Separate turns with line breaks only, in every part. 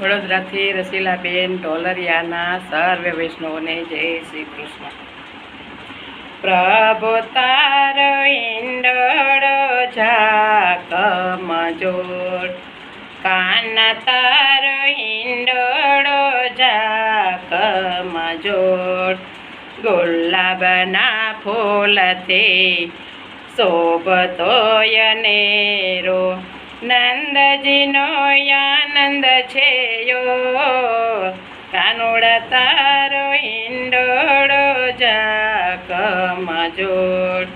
વડોદરાથી રસીલાબેન ઢોલરિયાના સર્વે વૈષ્ણવને જય શ્રી કૃષ્ણ. પ્રભુ તારો ઈંડોળો ઝાકમ જોડ કાન તારો ઈંડોળો ઝાકમ જોડ ગુલાબના ફૂલથી શોભતોય નેરો. નંદજીનો આનંદ છે યો. કાનુડા તારો ઈંડોળો જાકમ જોડ.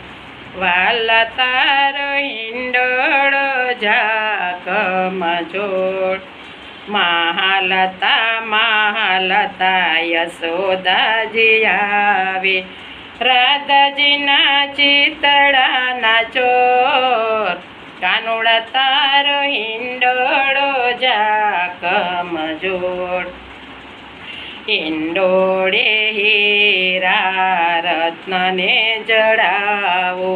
વાલા તારો ઈંડોળો જાકમ જોડ. મહાલતા મહાલતા, યશોદાજી આવે. રાધાજીના ચિતળાના ચોર. કાનુડા તારો હિંડોળો જાકમ જોડ હિંડોળે હીરા રત્નને જડાવો.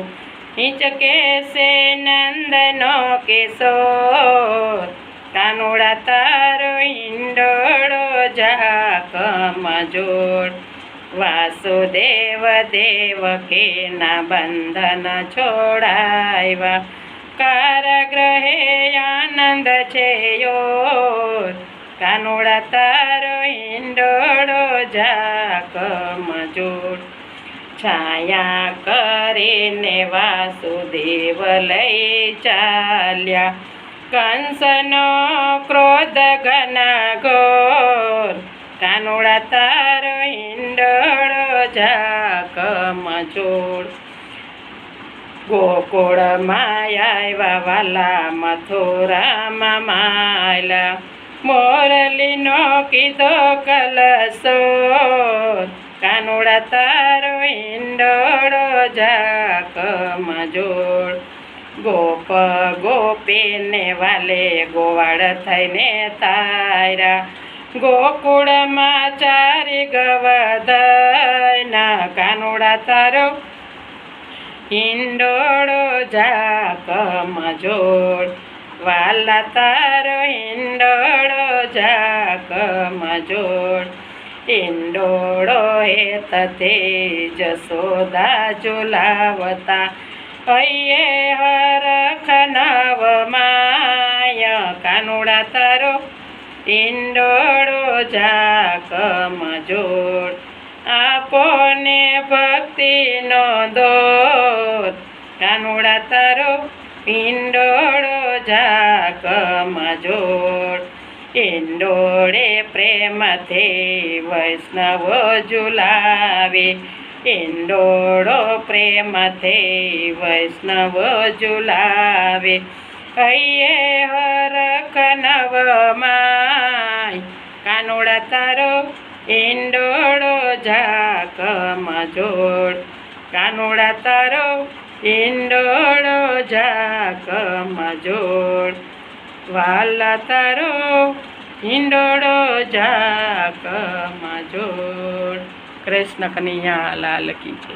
હિંચકે છે નંદનો કેશોર કાનોડા તારો હિંડોળો જાકમ જોડ વાસુદેવ દેવ કે ના બંધન છોડાવ્યા કારાગ્રહે આનંદ છે યો. કાનુડા તારો ઈંડોળો જાક જોડ છાયા કરીને વાસુદેવ લઈ ચાલ્યા. કંસનો ક્રોધ ઘના ઘોર. કાનુડા તારો ઈંડોળો જાક જોડ ગોકુળ માયા વાલા મથુરામાં માયલા. મોરલીનો કીધો કલસો કાનુડા તારો હિંડોળો જાકમ જોડ ગોપ ગોપીને વાલે ગોવાળ થઈને તારા ગોકુળમાં ચારી ગવધના કાનુડા તારો હિંડોળો જાકમ જોડ વાલા તારો હિંડોળો જાકમ જોડ હિંડોળો હે તથે જસોદા ઝુલાવતા અયે હરખ નવ માય કાનુડા તારો. ઈંડોળો જાકમ જોડ આપોને ભક્તિનો દોત. કાનુડા તારો પિંડોળો જાકમ જોડ. ઈંડોળે પ્રેમથી વૈષ્ણવ ઝુલાવે. ઈંડોળો પ્રેમથી વૈષ્ણવ ઝુલાવે. હૈયે હરખ નવ માય કાનુડા તારો, ઈંડોળો જાકમ મજોડ. કાનોડા તારો, ઈંડોળો જાકમ મજોડ. વાલા તારો, ઈંડોળો જાકમ મજોડ. કૃષ્ણ કનૈયા, લાલ કી જય.